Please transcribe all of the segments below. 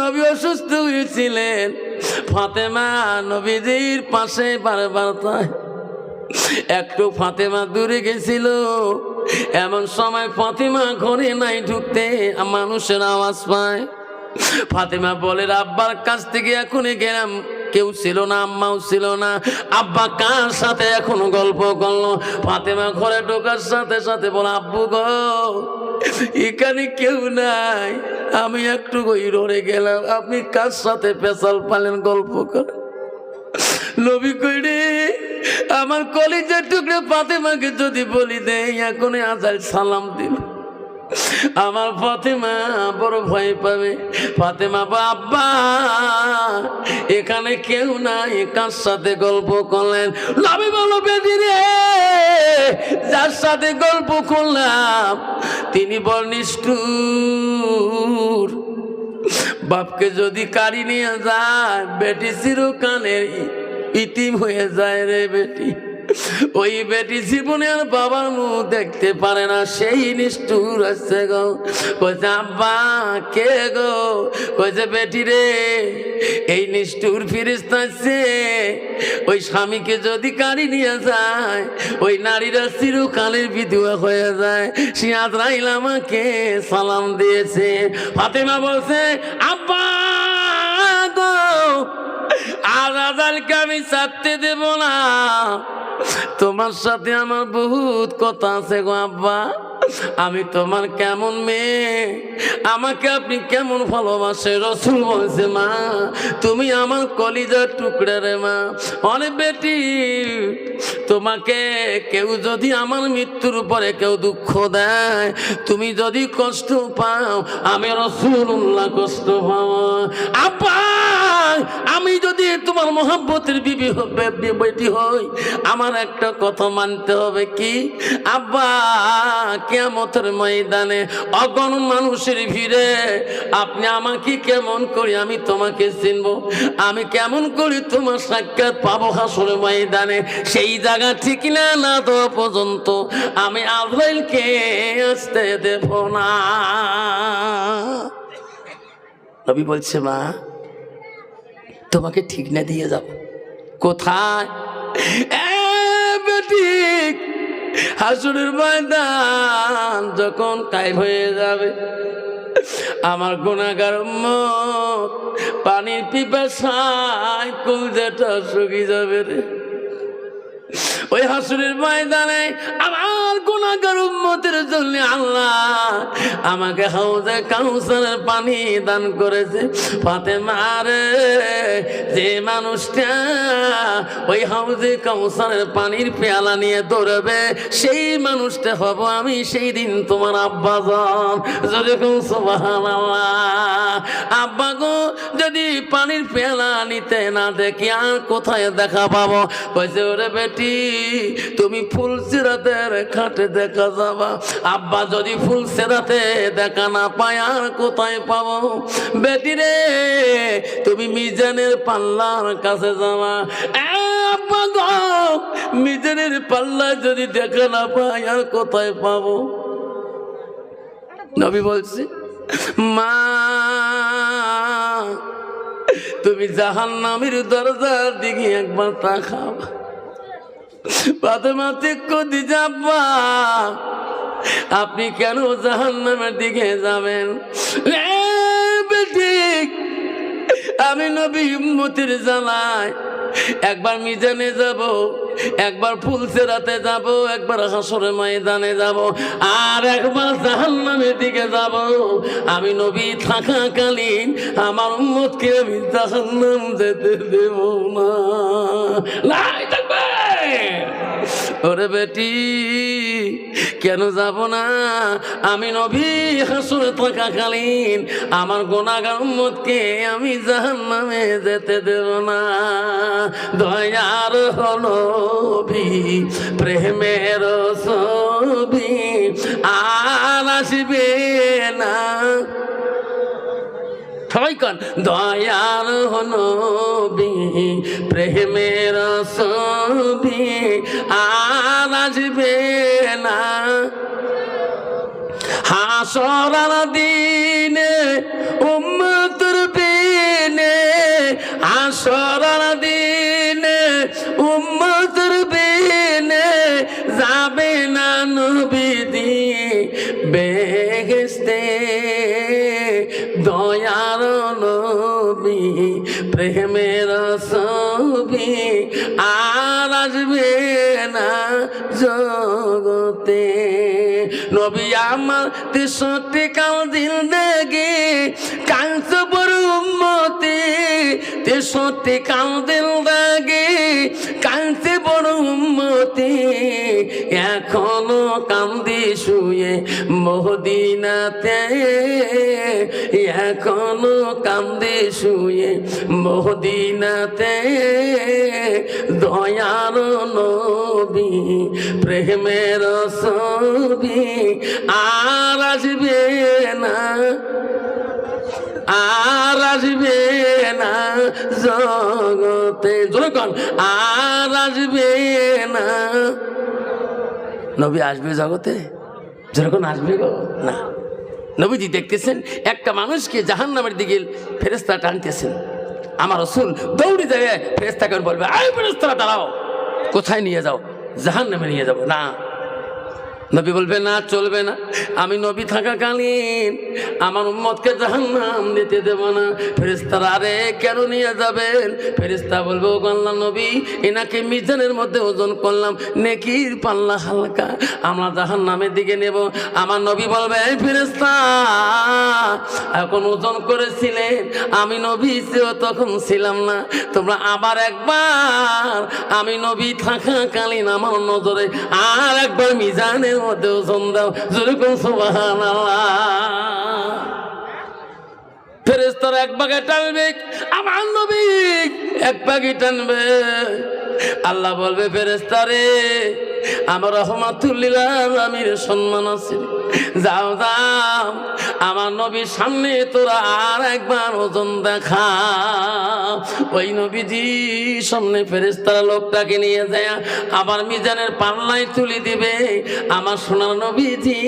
নবী অসুস্থ হয়েছিলেন। ফাতেমা নবীজির পাশে বারবার একটু ফাতেমা দূরে গেছিল। এমন সময় ফাতেমা ঘরে নাই ঢুকতে মানুষের আওয়াজ পায়। ফাতেমা বলে, আব্বার কাছ থেকে এখনই গেলাম। কেউ ছিল না, আম্মাও ছিল না। আব্বা কার সাথে এখন গল্প করল? ফাতেমা ঘরে ঢোকার সাথে সাথে বলে, আব্বু গো, এখানে কেউ নাই। আমি একটু রে গেলাম। আপনি কার সাথে পেশাল পালেন? গল্প করে আমার কলেজের টুকরে পাতে মাকে যদি বলি দেয় এখন আজাল সালাম দিল। আমার ফাতেমা বড় ভয় পাবে। ফাতেমা বা আব্বা, এখানে কেউ নাই, কার সাথে গল্প করলেন? নবী বলো রে, যার সাথে গল্প করলাম, তিনি বল নিষ্ঠুর। বাপকে যদি কারি নিয়ে যায়, বেটি চিরকালের ইতিম হয়ে যায় রে বেটি। ওই বেটি জীবনে আর বাবার মুখ দেখতে পারে না, সেই নিষ্ঠুর আসছে গো। আব্বা, কে গো? বেটি রে, এই নিষ্ঠুর ফিরিস্তা ওই স্বামীকে যদি কারি নিয়ে যায়, ওই নারীরা চিরকালের বিধুয়া হয়ে যায়। সে আজরাইল আমাকে সালাম দিয়েছে। ফাতেমা বলছে, আব্বা আর আমি চাপতে দেব না। তোমার সাথে আমার বহুত কথা আছে গো আব্বা। আমি তোমার কেমন মেয়ে? আমাকে আপনি কেমন ভালোবাসে? রসুল বলছে, মা, তুমি আমার কলিজার টুকরা রে মা। অনেক বেটি তোমাকে কেউ যদি আমার মৃত্যুর পরে কেউ দুঃখ দেয়, তুমি যদি কষ্ট পাও, আমি রসুল্লাহ কষ্ট পাও আব্বা! আমি যদি তোমার মোহাব্বতের বিবি বেটি হই, আমার একটা কথা মানতে হবে কি? আব্বা কেমতের ময়দানে অগণ মানুষের ভিড়ে আপনি আমাকে কেমন করি আমি তোমাকে চিনব? আমি কেমন করি তোমার সাক্ষাৎ পাবো হাসর ময়দানে? সেই জায়গা ঠিক না না তো পর্যন্ত আমি আজরাইলকে আসতে দেব না। নবী বলছে, মা তোমাকে ঠিক না দিয়ে যাব। কোথায়? বেটি হাসুরের ময়দান যখন কায়েম হয়ে যাবে, আমার গুণাগার মত পানির পিপাসায় কুলজাটা শুকিয়ে যাবে রে। ওই হাসুরের ময়দানে আমার গুণাগার জন্য আল্লাহ আমাকে হাউজে কাউসারের পানি দান করেছে। পাতে মারে যে মানুষটা ওই হাউজে কাউসারের পানির পেয়ালা নিয়ে দৌড়বে, সেই মানুষটা হব আমি, সেই দিন তোমার আব্বা যান যদি আব্বা গো, যদি পানির পেয়ালা নিতে না দেখি, আর কোথায় দেখা পাবো? বেটি, তুমি ফুল সিরাতের খাটে দেখা যাবা। আব্বা যদি ফুল সেরাতে দেখা না পায়, আর কোথায় পাবো? বেটি রে, তুমি মিজানের পাল্লার কাছে যাবা। আব্বা মিজানের পাল্লা যদি দেখা না পাই আর কোথায় পাবো? নবী বলছি, মা, তুমি জাহান নামের দরজার দিকে একবার তাকাও। ফাতেমাতে কদি যাব্বা আপনি কেন জাহান নামের দিকে যাবেন? আমি নবী উম্মতির জানাই একবার মিজানে যাব, একবার ফুলসেরাতে যাব, একবার হাসরের ময়দানে যাব, আর একবার জাহান্নামের দিকে যাব। আমি নবী থাকাকালীন আমার উম্মতকে আমি জাহান্নাম যেতে দেব না। ওরে বেটি, কেন যাব না? আমি নবী হাসুরে থাকাকালীন আমার গোনাগার উম্মতকে আমি জাহান্নামে যেতে দেব না। দয়ার হলবি প্রেমের ছবি, আর আসবে না। সবাই কন দয়াল হনবি প্রেমের সবি আর আসবে না। হাসরার দিনে উম্মতুর বিনে আসরার নবী আমার তেষট্টি কাল দিল দেখে কাঞ্চ বড়ুমতি উম্মতে তেষট্টি কাল দিল দেখে কাঞ্চে বড়ুমতি এখনও কান্দি মহদিনাতে এখনও কান্দি শুয়ে। মহদিনাতে দয়ার নবী, প্রেমের ছবি আর আসবে না। আর আসবে না জগতে। কন, আর আসবে না। নবী আসবে জগতে? যেরকম আসবে গো, না। নবীজি দেখতেছেন, একটা মানুষকে জাহান নামের দিকে ফেরেস্তা টানতেছেন। আমার রসুল দৌড়ি যাবে ফেরেস্তাকে বলবে আয় ফেরেস্তারা দাঁড়াও। কোথায় নিয়ে যাও? জাহান নামে নিয়ে যাব। না। নবী বলবে, না, চলবে না। আমি নবী থাকাকালীন আমার উম্মতকে জাহান্নাম দিতে দেব না। ফেরেস্তারা আরে, কেন নিয়ে যাবেন? ফেরেস্তা বলবে ও আল্লাহ নবী, এনাকে মিজানের মধ্যে ওজন করলাম। নেকির পাল্লা হালকা। আমরা জাহান্নামের দিকে নেব। আমার নবী বলবে, এই ফেরেস্তা এখন ওজন করেছিলেন। আমি নবী সেও তখন ছিলাম না। তোমরা আবার একবার, আমি নবী থাকাকালীন আমার নজরে আর একবার মিজানের মধ্যে ওজন দাও যেরকম সুবাহান এক টানবে আল্লাহ বলবে ফেরেস্তারে আমার রহমাতুল্লিল আমির সম্মান আছে। যাও যাও। আমার নবীর সামনে তোরা আর একবার ওজন দেখা। ওই নবীজি সামনে ফেরেস্তারা লোকটাকে নিয়ে যায়, আবার মিজানের পাল্লায় তুলে দিবে। আমার সোনার নবীজি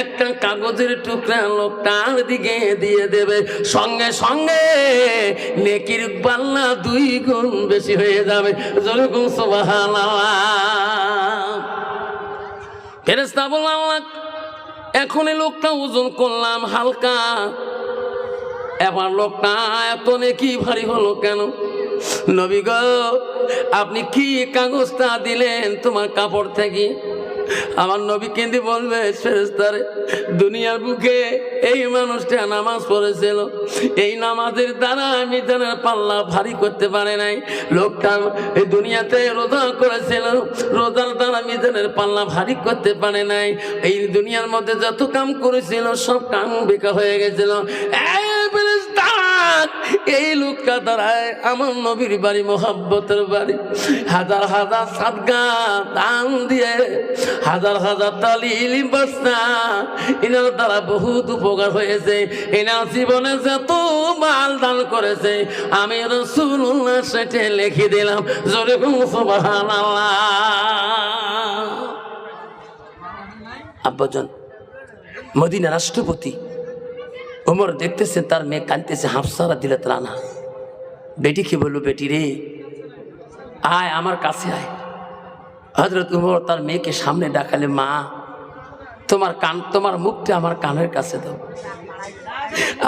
একটা কাগজের টুকরা লোকটার দিকে দিয়ে দেবে। সঙ্গে সঙ্গে নেকির পাল্লা দুই গুণ বেশি হয়ে যাবে। যেরকম সোবাহান ফেরেস্তা বললাম এখন এই লোকটা ওজন করলাম হালকা। এবার লোকটা এত কি ভারী হলো কেন? নবীগ আপনি কি কাগজটা দিলেন তোমার কাপড় থেকে? আমার নবী কেন্দ্রে বলবে ফেরেস্তারে দুনিয়ার বুকে এই মানুষটা নামাজ পড়েছিল। এই নামাজের দ্বারা আমি জানার পাল্লা ভারী করতে পারে নাই। লোকটা এই দুনিয়াতে রোজা করেছিল। রোজার দ্বারা আমি মিজানের পাল্লা ভারী করতে পারে নাই। এই দুনিয়ার মধ্যে যত কাম করেছিল, সব কাম বেকার হয়ে গেছিল। এই এই লোকটা দ্বারায় আমার নবীর বাড়ি, মোহাব্বতের বাড়ি। হাজার হাজার সাদগা দান দিয়ে, হাজার হাজার তালি ইলিম বাসনা এনার দ্বারা বহুত উপকার হয়েছে। এনার জীবনে যত মাল দান করেছে, আমি রসুল্লাহ সেটে লিখে দিলাম। জোরে সুবাহান আব্বাজন, মদিনা রাষ্ট্রপতি ওমর দেখতেছে, তার মেয়ে কাঁদতেছে, হাফসারা দিলে ত্রানা বেটি কি বলল, বেটি রে, আয়, আমার কাছে আয়। হজরত উমর তার মেয়েকে সামনে ডাকালে, মা, তোমার কান, তোমার মুখটা আমার কানের কাছে দাও।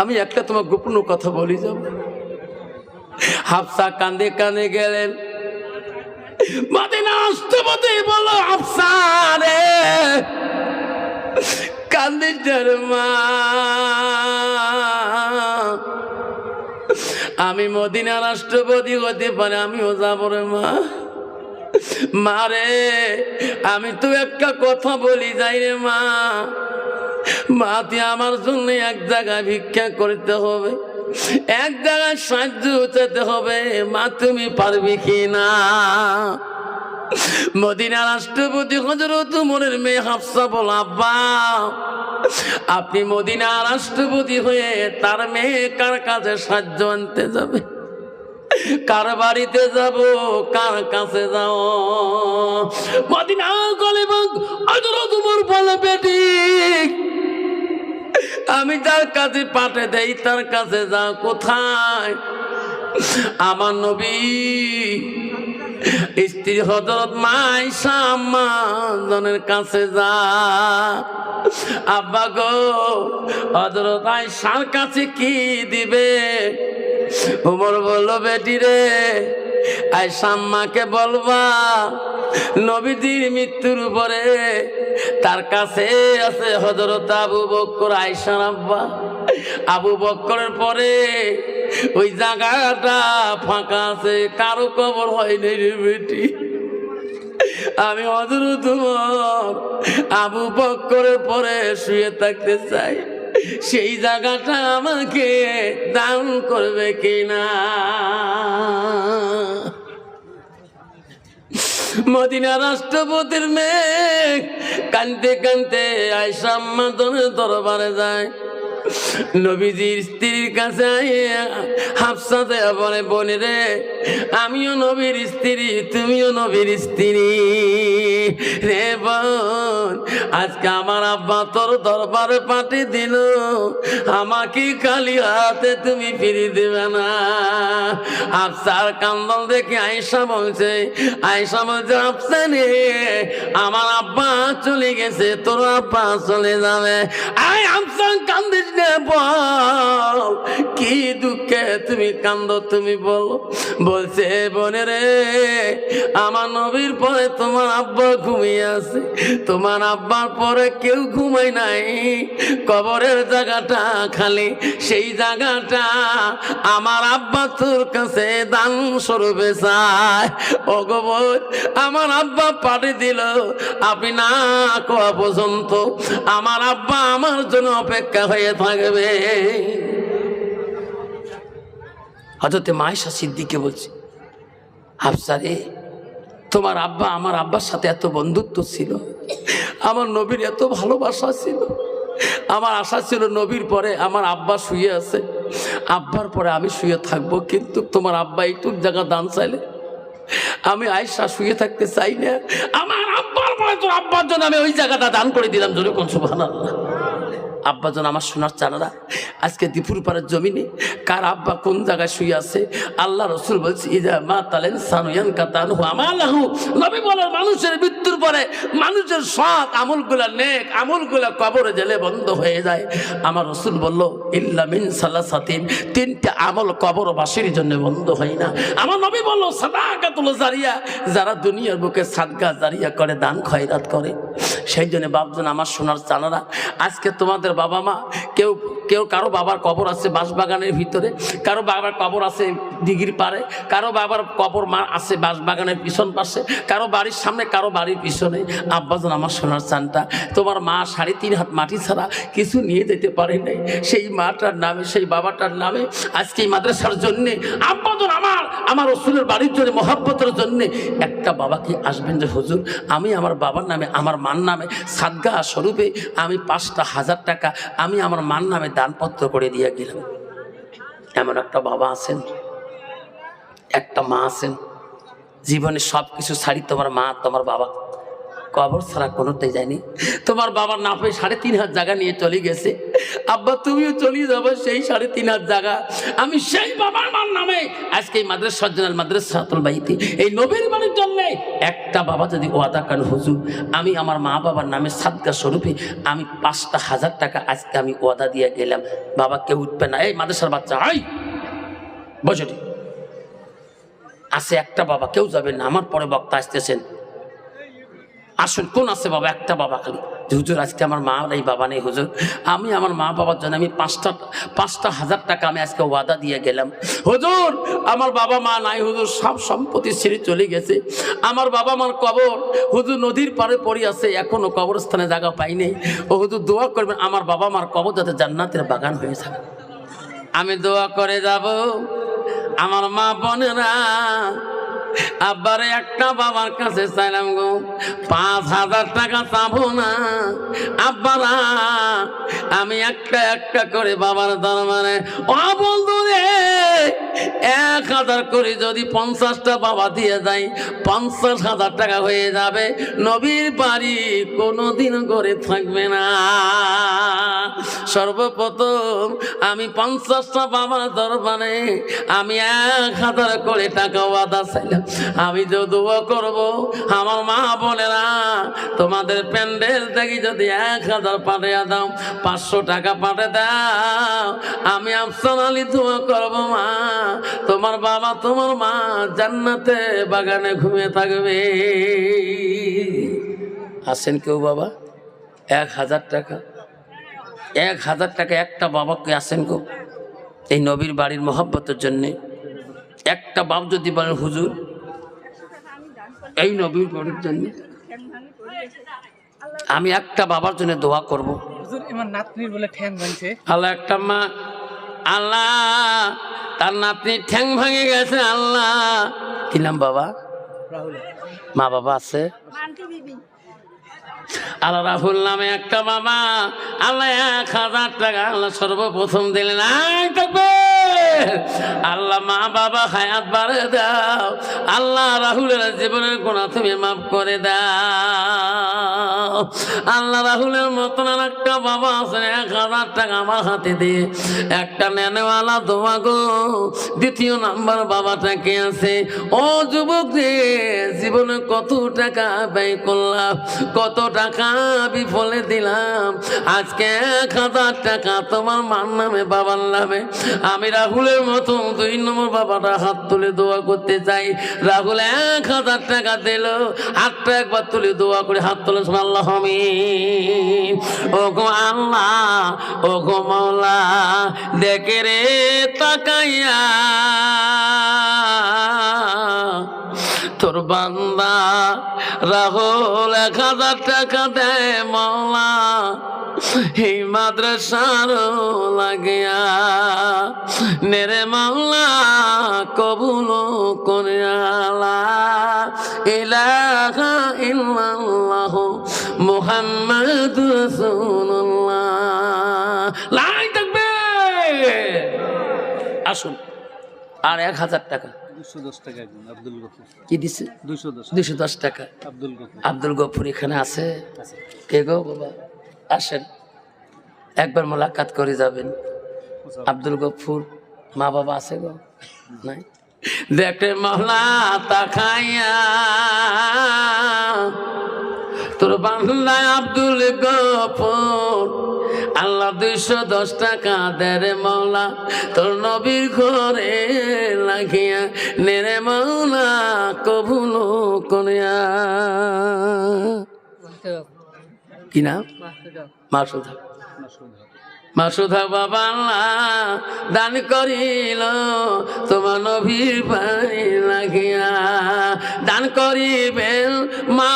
আমি একটা তোমার গোপন কথা বলি যাব। হাফসা কান্দে কান্দে গেলেন। মদিনা রাষ্ট্রপতি বলল হাফসা রে কান্দিস না মা। আমি মদিনা রাষ্ট্রপতি হতে পারে, আমিও যাব রে মা। মারে আমি তো একটা কথা বলি, যাই রে মা। মা আমার জন্য এক জায়গায় ভিক্ষা করতে হবে, এক জায়গায় সাহায্য চাইতে হবে। মা, তুমি পারবি কি না? মদিনা রাষ্ট্রপতি হজরত উমরের মেয়ে হাফসা বল, আব্বা, আপনি মদিনা রাষ্ট্রপতি হয়ে তার মেয়ে কার কাছে সাহায্য আনতে যাবে? কার বাড়িতে যাব? কার কাছে যাও মদিনা গলে হজরত উমর বলে, বেটি, আমি যার কাছে পাঠে দেই, তার কাছে যাও কোথায়? আমার নবী স্ত্রী হজরত মাইশা জনের কাছে যা। আব্বা গো হজরত আয়সার কাছে কি দিবে? উমর বলল, বেটি রে আয়সাম্মাকে বলবা, নবীজির মৃত্যুর পরে তার কাছে আছে হজরত আবু বক্কর আয়সার আব্বা। আবু বক্করের পরে ওই জায়গাটা ফাঁকা আছে, কারও কবর হয়নি রে বেটি। আমি হজরত আবু বক্করের পরে শুয়ে থাকতে চাই। সেই জায়গাটা আমাকে দান করবে কিনা? মদিনা রাষ্ট্রপতির মেঘ কানতে কানতে আয়সাম্মা দরবারে যায়। নবীজির স্ত্রীর কাছে আইয়া হাফসা দেয়া বলে বোনে রে, আমিও নবীর স্ত্রী, তুমিও নবীর স্ত্রী রে বোন। আজকে আমার আব্বা তোর দরবারে পাঠি দিল, আমাকে খালি হাতে তুমি ফিরে দেবে না। আফসার কান্দন দেখে আয়সা বলছে আয়সা বলছে আফসা রে, আমার আব্বা চলে গেছে, তোর আব্বা চলে যাবে। আয় আফসা কান্দিস বল, কি দুঃখে তুমি কান্দ, তুমি বলো। বলছে বোনে রে, আমার নবীর পরে তোমার আব্বা ঘুমিয়ে আছে। তোমার আব্বার পরে কেউ ঘুমায় নাই। কবরের জায়গাটা খালি, সেই জায়গাটা আমার আব্বা তোর কাছে দান স্বরূপে চায়। ও গোবর আমার আব্বা পাঠিয়ে দিল, আপনি না কোয়া পর্যন্ত। আমার আব্বা আমার জন্য অপেক্ষা হয়ে থাকবে হজরতে মায়েশা সিদ্দিকে বলছে হাফসারে তোমার আব্বা আমার আব্বার সাথে এত বন্ধুত্ব ছিল, আমার নবীর এত ভালোবাসা ছিল, আমার আশা ছিল নবীর পরে আমার আব্বা শুয়ে আছে, আব্বার পরে আমি শুয়ে থাকব, কিন্তু তোমার আব্বা একটু জায়গা দান চাইলে, আমি আয়সা শুয়ে থাকতে চাই না, আমার আব্বার পরে তোর আব্বার জন্য আমি ওই জায়গাটা দান করে দিলাম, জোরে কোন সুবহান আল্লাহ আব্বাজন আমার সোনার চানারা, আজকে দীপুর পাড়ার জমিনে কার আব্বা কোন জায়গায় শুয়ে আছে? আল্লাহ রসুল বলছে ইজা মা তালেন সানুয়ান কাতান আমালাহু। নবী বলেন মানুষের মৃত্যুর পরে মানুষের সৎ আমলগুলা নেক আমলগুলা কবরে জেলে বন্ধ হয়ে যায়। আমার রসুল বলল, ইল্লা মিন সালাসাতিন, তিনটা আমল কবরবাসীর জন্য বন্ধ হয় না। আমার নবী বলল, সাদাকাতুল জারিয়া, যারা দুনিয়ার বুকে সাদকা জারিয়া করে, দান খয়রাত করে। সেই জন্য বাপজন আমার সোনার চালারা আজকে তোমাদের বাবা মা কেউ কেউ কারও বাবার কবর আছে বাঁশবাগানের ভিতরে, কারও বাবার কবর আছে দিঘির পারে কারও বাবার কবর মা আছে বাঁশবাগানের পিছন পাশে, কারও বাড়ির সামনে, কারও বাড়ির পিছনে। আব্বাজন, আমার সোনার চানটা, তোমার মা সাড়ে তিন হাত মাটি ছাড়া কিছু নিয়ে যেতে পারে নাই। সেই মাটার নামে, সেই বাবাটার নামে, আজকে এই মাদ্রাসার জন্যে, আব্বাজন আমার আমার রসুলের বাড়ির জন্য, মহাব্বতের জন্যে, একটা বাবা কি আসবেন যে, হুজুর, আমি আমার বাবার নামে, আমার মার নামে সাদগা স্বরূপে আমি পাঁচটা হাজার টাকা, আমি আমার মার নামে দানপত্র করে দিয়ে গেলাম। এমন একটা বাবা আছেন, একটা মা আছেন। জীবনে সব কিছু ছাড়ি তোমার মা, তোমার বাবা। কবর ছাড়া কোনোটাই যায়নি। তোমার বাবার না পেয়ে সাড়ে তিন হাত জায়গা নিয়ে চলে গেছে। আব্বা, তুমিও চলে যাব সেই সাড়ে তিন হাত জায়গা। আমি সেই বাবার মার নামে আজকে এই মাদ্রাস সজ্জনাল মাদ্রাস, সাতুল বাড়িতে এই নবীর বাড়ির জন্য একটা বাবা যদি ওয়াদা কান হুজুর, আমি আমার মা বাবার নামে সাদকা স্বরূপে আমি পাঁচটা হাজার টাকা আজকে আমি ওয়াদা দিয়ে গেলাম। বাবা কেউ উঠবে না। এই মাদ্রাসার বাচ্চা হাই বসে আছে একটা বাবা, কেউ যাবে না। আমার পরে বক্তা আসতেছেন। আসুন, কোন আছে বাবা? একটা বাবা খালি। হুজুর, আজকে আমার মা এই বাবা নেই, হুজুর। আমি আমার মা বাবার জন্য আমি পাঁচটা পাঁচটা হাজার টাকা আমি আজকে ওয়াদা দিয়ে গেলাম। হুজুর, আমার বাবা মা নাই, হুজুর, সব সম্পত্তি ছেড়ে চলে গেছে। আমার বাবা মার কবর, হুজুর, নদীর পারে পড়ে আছে, এখনও কবরস্থানে জায়গা পাইনি ও হুজুর, দোয়া করবেন, আমার বাবা মার কবর যাতে জান্নাতের বাগান হয়ে থাকে। আমি দোয়া করে যাব, আমার মা বোনেরা আব্বারে একটা বাবার কাছে চাইলাম গো, পাঁচ হাজার টাকা চাবো না। আব্বারা, আমি একটা একটা করে বাবার দরবারে রে এক হাজার করে যদি পঞ্চাশটা বাবা দিয়ে যায় পঞ্চাশ হাজার টাকা হয়ে যাবে। নবীর বাড়ি কোনোদিন করে থাকবে না। সর্বপ্রথম আমি পঞ্চাশটা বাবার দরবারে আমি এক হাজার করে টাকা ওয়াদা চাইলাম। আমি যে দোয়া করব, আমার মা বোনেরা, তোমাদের প্যান্ডেল থেকে যদি এক হাজার পাঠিয়ে দাও, পাঁচশো টাকা পাঠিয়ে দাও। আমি আফসান আলী দোয়া করব, মা। তোমার বাবা তোমার মা জান্নাতে বাগানে ঘুমিয়ে থাকবে। আসেন কেউ বাবা? এক হাজার টাকা। এক হাজার টাকা একটা বাবাকে আসেন কেউ? এই নবীর বাড়ির মহব্বতের জন্যে। একটা বাপ যদি বলেন হুজুর এই নবীর বাড়ির জন্যে আমি একটা বাবার জন্য দোয়া করব। আল্লাহ একটা মা আল্লাহ তার নাতনি ঠ্যাং ভাঙে গেছে আল্লাহ। কি নাম বাবা? মা বাবা আছে? আল্লাহ রাহুল নামে একটা বাবা। আল্লাহ এক হাজার টাকা আল্লাহ সর্বপ্রথম দিলেন আল্লাহ মা বাবা হায়াত বাড়ে দাও। আল্লাহ রাহুলের জীবনের গোনা তুমি মাফ করে দাও। আল্লাহ রাহুলের মতন একটা বাবা আছে, এক হাজার টাকা আমার হাতে দিয়ে একটা নেনেওয়ালা দোয়া গো দ্বিতীয় নাম্বার বাবাটাকে আছে? ও যুবক জীবনে কত টাকা ব্যয় করলাম, কত টাকা বিফলে দিলাম। আজকে এক হাজার টাকা তোমার মার নামে, বাবার নামে। আমি রাহুলের মতো দুই নম্বর বাবাটা হাত তুলে দোয়া করতে চাই। রাহুল এক হাজার টাকা দিল, হাতটা একবার তুলে দোয়া করে হাত তুলে শোনা আল্লাহ আমিন। ও গো আল্লাহ মৌলা, দেখে রে তাকাইয়া। তোর বান্দা, রাহুল এক হাজার টাকা দেয় মৌলা। এই মাদ্রাসার লাগিয়া নেরে মাওলা কবুল করিয়ালা ইলাহা ইল্লাল্লাহ। মুহাম্মাদ লাই থাকবে। আসুন। আর এক হাজার টাকা। দুশো দশ টাকা আব্দুল গফুর। কি দিছে? দুশো। দশ টাকা। আব্দুল গফুর। এখানে আছে। আছে। কে গো বাবা? আসেন। একবার মোলাকাত করে যাবেন। আব্দুল গফুর মা বাবা আছে গো? নাই? দেখে মহলা তাকাইয়া। তোর বাংলা আব্দুল গফুর। আল্লাহ দুইশো দশ টাকা দেরে মৌলা তোর নবীর ঘরে লাগিয়া নেরে মৌলা কবুল করিয়া। কি নাম? মাসুধা মাসুধা বাবা আল্লাহ দান করিল, তোমার নবীর পানি লাগিয়া। দান করিবেন মা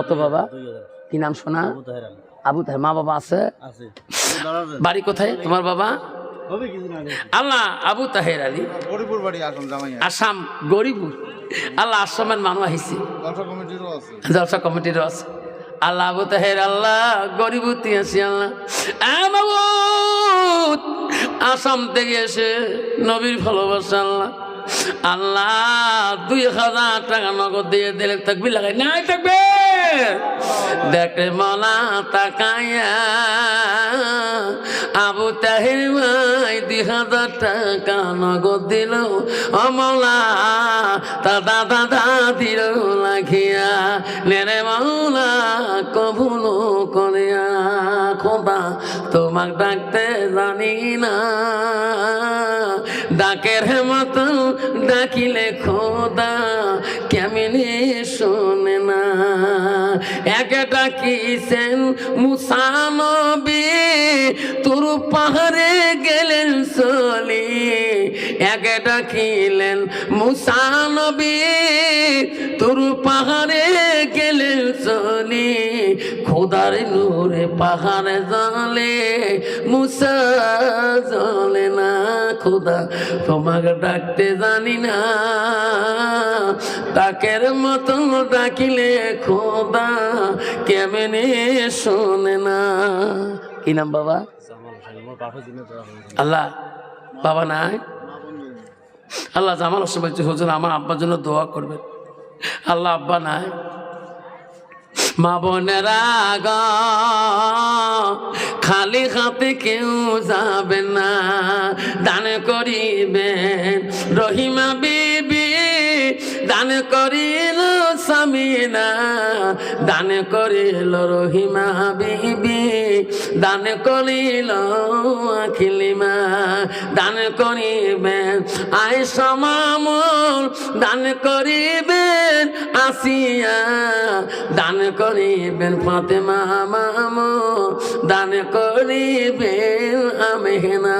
কত বাবা? কি নাম শোনা আবু তাহের আলী। আবু তাহের মা বাবা আছে? আছে। বাড়ি কোথায়? তোমার বাবা? আল্লাহ আবু তাহের আলী। আসাম গরিবুর আল্লাহ আসামের মানুষ আহিছে। জলসা কমিটিরও আছে। জলসা কমিটির আছে। আল্লাহ আবু তাহের আল্লাহ গরিবতী আছি আল্লাহ। মাবুদ, আসাম থেকে এসে নবীর ভালোবাসা আল্লাহ। আল্লাহ দুই হাজার টাকা নগদ দিয়ে দিলে থাকবি লাগাই। নাই থাকবে দেখে মলা তাকাইয়া আবু তাহির ভাই দুই হাজার টাকা নগদ দিল। অমলা তা দাদা দাদির তোমাক ডাকতে জানি না। ডাকের মত ডাকিলে খোদা কেমনে শোনে না। এক ডাকিছেন মুসানবী তোর পাহাড়ে গেলেন চলি। এক ডাকিলেন মুসানবী তোর পাহাড়ে খোদার নূরে পাহাড়ে জলে, মুসা জলে না খোদা, তোমাকে ডাকতে জানি না। ডাকের মতো ডাকিলে খোদা কেমনে শোনে না। কি নাম বাবা? আল্লাহ, বাবা নাই? আল্লাহ জামাল হোসেন আমার আব্বার জন্য দোয়া করবেন। আল্লাহ আব্বা নাই? মা বোনেরা গ, খালি হাতে কেউ যাবে না, দান করিবেন রহিমা বিবি, দান করিল সামিনা দান করিল রহিমা বিবি, দান করিল আখিলিমা দান করিবেন আয় সমামল দান করিবেন। আসিয়া দান করিবেন। ফাতেমা মামু দান করিবেন। আমেনা।